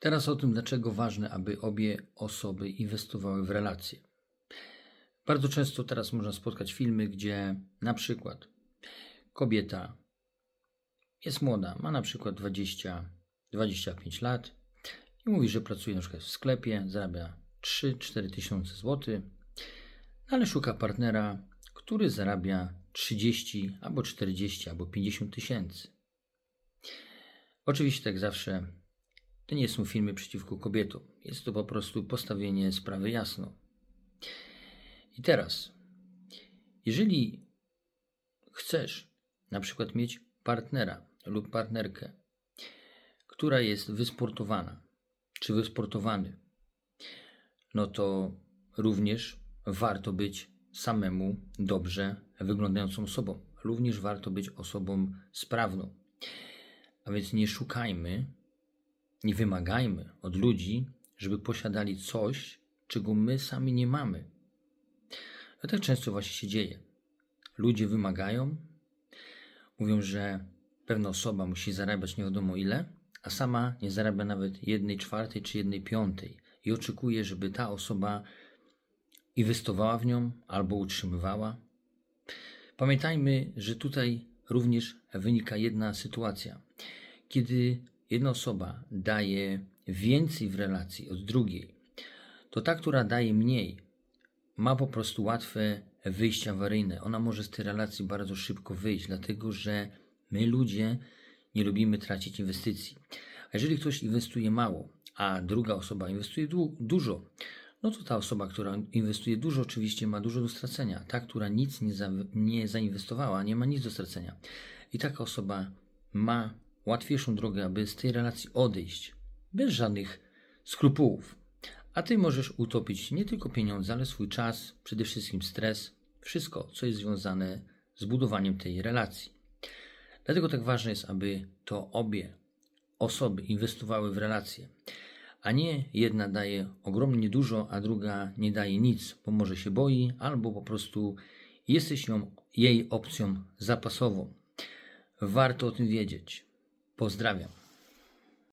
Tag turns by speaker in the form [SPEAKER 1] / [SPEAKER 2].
[SPEAKER 1] Teraz o tym, dlaczego ważne, aby obie osoby inwestowały w relacje. Bardzo często teraz można spotkać filmy, gdzie na przykład kobieta jest młoda, ma na przykład 20-25 lat i mówi, że pracuje na przykład w sklepie, zarabia 3-4 tysiące złotych, ale szuka partnera, który zarabia 30 albo 40 albo 50 tysięcy. Oczywiście, tak zawsze, to nie są filmy przeciwko kobietom. Jest to po prostu postawienie sprawy jasno. I teraz, jeżeli chcesz na przykład mieć partnera lub partnerkę, która jest wysportowana, czy wysportowany, no to również warto być samemu dobrze wyglądającą osobą. Również warto być osobą sprawną. A więc nie szukajmy, nie wymagajmy od ludzi, żeby posiadali coś, czego my sami nie mamy. A tak często właśnie się dzieje. Ludzie wymagają, mówią, że pewna osoba musi zarabiać nie wiadomo ile, a sama nie zarabia nawet jednej czwartej czy jednej piątej i oczekuje, żeby ta osoba inwestowała w nią albo utrzymywała. Pamiętajmy, że tutaj również wynika jedna sytuacja. Kiedy jedna osoba daje więcej w relacji od drugiej, to ta, która daje mniej, ma po prostu łatwe wyjście awaryjne. Ona może z tej relacji bardzo szybko wyjść, dlatego że my ludzie nie lubimy tracić inwestycji. A jeżeli ktoś inwestuje mało, a druga osoba inwestuje du- dużo, no to ta osoba, która inwestuje dużo, oczywiście ma dużo do stracenia. Ta, która nic nie, za, nie zainwestowała, nie ma nic do stracenia. I taka osoba ma łatwiejszą drogę, aby z tej relacji odejść, bez żadnych skrupułów. A ty możesz utopić nie tylko pieniądze, ale swój czas, przede wszystkim stres, wszystko, co jest związane z budowaniem tej relacji. Dlatego tak ważne jest, aby to obie osoby inwestowały w relacje, a nie jedna daje ogromnie dużo, a druga nie daje nic, bo może się boi, albo po prostu jesteś ją, jej opcją zapasową. Warto o tym wiedzieć. Pozdrawiam.